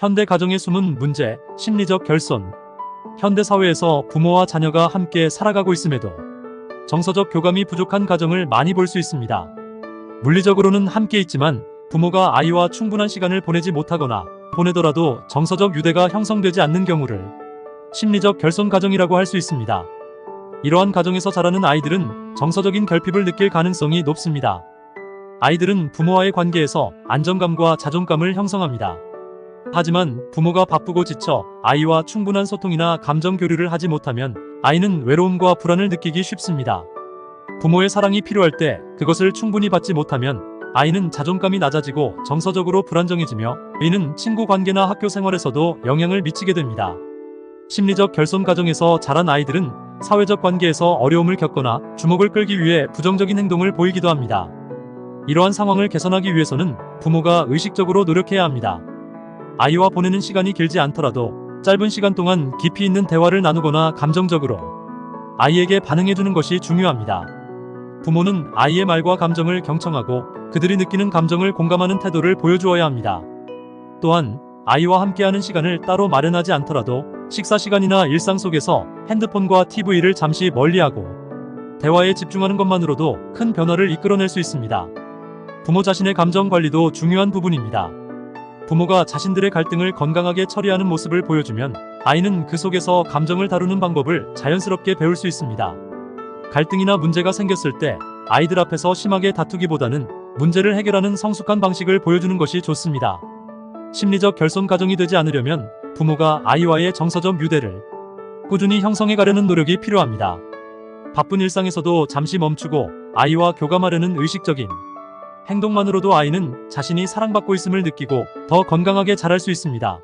현대 가정의 숨은 문제, 심리적 결손. 현대 사회에서 부모와 자녀가 함께 살아가고 있음에도 정서적 교감이 부족한 가정을 많이 볼 수 있습니다. 물리적으로는 함께 있지만 부모가 아이와 충분한 시간을 보내지 못하거나 보내더라도 정서적 유대가 형성되지 않는 경우를 심리적 결손 가정이라고 할 수 있습니다. 이러한 가정에서 자라는 아이들은 정서적인 결핍을 느낄 가능성이 높습니다. 아이들은 부모와의 관계에서 안정감과 자존감을 형성합니다. 하지만 부모가 바쁘고 지쳐 아이와 충분한 소통이나 감정 교류를 하지 못하면 아이는 외로움과 불안을 느끼기 쉽습니다. 부모의 사랑이 필요할 때 그것을 충분히 받지 못하면 아이는 자존감이 낮아지고 정서적으로 불안정해지며 이는 친구 관계나 학교 생활에서도 영향을 미치게 됩니다. 심리적 결손 가정에서 자란 아이들은 사회적 관계에서 어려움을 겪거나 주목을 끌기 위해 부정적인 행동을 보이기도 합니다. 이러한 상황을 개선하기 위해서는 부모가 의식적으로 노력해야 합니다. 아이와 보내는 시간이 길지 않더라도 짧은 시간 동안 깊이 있는 대화를 나누거나 감정적으로 아이에게 반응해주는 것이 중요합니다. 부모는 아이의 말과 감정을 경청하고 그들이 느끼는 감정을 공감하는 태도를 보여주어야 합니다. 또한 아이와 함께하는 시간을 따로 마련하지 않더라도 식사 시간이나 일상 속에서 핸드폰과 TV를 잠시 멀리하고 대화에 집중하는 것만으로도 큰 변화를 이끌어낼 수 있습니다. 부모 자신의 감정 관리도 중요한 부분입니다. 부모가 자신들의 갈등을 건강하게 처리하는 모습을 보여주면 아이는 그 속에서 감정을 다루는 방법을 자연스럽게 배울 수 있습니다. 갈등이나 문제가 생겼을 때 아이들 앞에서 심하게 다투기보다는 문제를 해결하는 성숙한 방식을 보여주는 것이 좋습니다. 심리적 결손 가정이 되지 않으려면 부모가 아이와의 정서적 유대를 꾸준히 형성해 가려는 노력이 필요합니다. 바쁜 일상에서도 잠시 멈추고 아이와 교감하려는 의식적인 행동만으로도 아이는 자신이 사랑받고 있음을 느끼고 더 건강하게 자랄 수 있습니다.